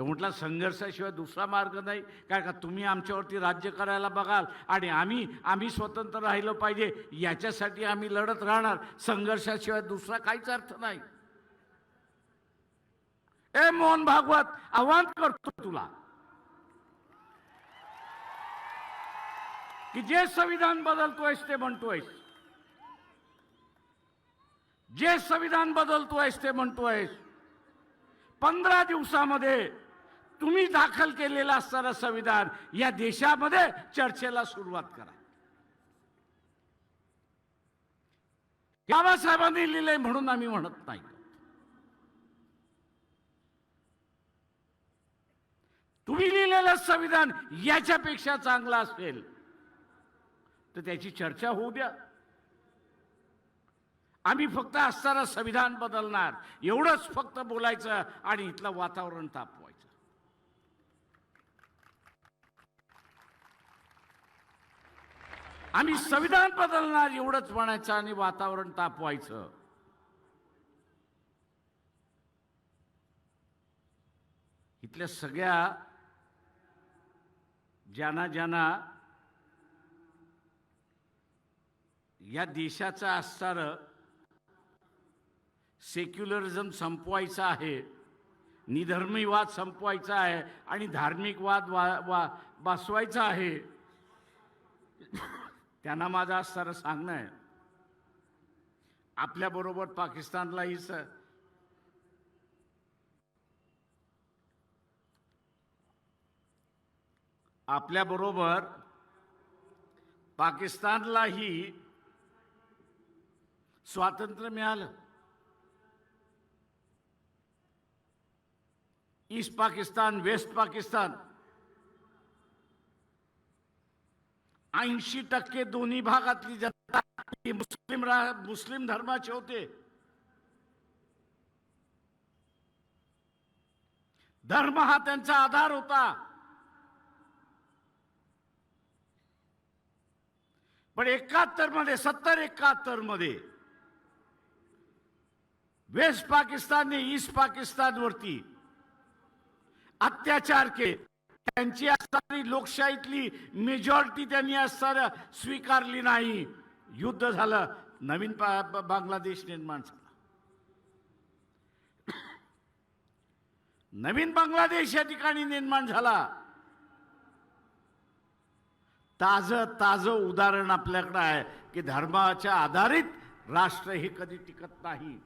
तर म्हटला संघर्षाशिवाय दुसरा मार्ग नाही. काय का तुम्ही आमच्यावरती राज्य करायला बघाल आणि आम्ही आम्ही स्वतंत्र राहिलं पाहिजे. याच्यासाठी आम्ही लढत राहणार. संघर्षाशिवाय दुसरा काहीच अर्थ नाही. ए मोहन भागवत आव्हान करतो तुला. की जे संविधान बदलतोयस ते म्हणतोयस. जे संविधान बदलतोयस ते म्हणतोयस. पंधरा दिवसामध्ये तुम्ही दाखल केलेलं असणारं संविधान या देशामध्ये चर्चेला सुरुवात करा. बाबासाहेबांनी लिहिलंय म्हणून आम्ही म्हणत नाही. तुम्ही लिहिलेलं संविधान याच्यापेक्षा चांगलं असेल तर त्याची चर्चा होऊ द्या. आम्ही फक्त असताना संविधान बदलणार एवढंच फक्त बोलायचं आणि इथलं वातावरण तापवायचं. आम्ही संविधान बदलणार एवढंच म्हणायचं आणि वातावरण तापवायचं. इथल्या सगळ्या ज्यांना ज्यांना या देशाचं असणारं सेक्युलरिझम संपवायचं आहे निधर्मीवाद संपवायचा आहे आणि धार्मिक वाद वा वा बसवायचा आहे त्यांना माझं सर सांगणं आहे. आपल्याबरोबर पाकिस्तानलाही स आपल्याबरोबर पाकिस्तानलाही स्वातंत्र्य मिळालं. ईस्ट पाकिस्तान वेस्ट पाकिस्तान ऐंशी टक्के दोन्ही भागातली जनता मुस्लिम रा- मुस्लिम धर्माचे होते. धर्म हा त्यांचा आधार होता. पण एकाहत्तरमध्ये सत्तर एकाहत्तरमध्ये वेस्ट पाकिस्तानने ईस्ट पाकिस्तानवरती अत्याचार केले. त्यांची असणारी लोकशाहीतली मेजॉरिटी त्यांनी असणारं स्वीकारली नाही. युद्ध झालं नवीन बांगलादेश निर्माण झाला. नवीन बांगलादेश या ठिकाणी निर्माण झाला. ताज ताज उदाहरण आपल्याकडे आहे की धर्माच्या आधारित राष्ट्र हे कधी टिकत नाही.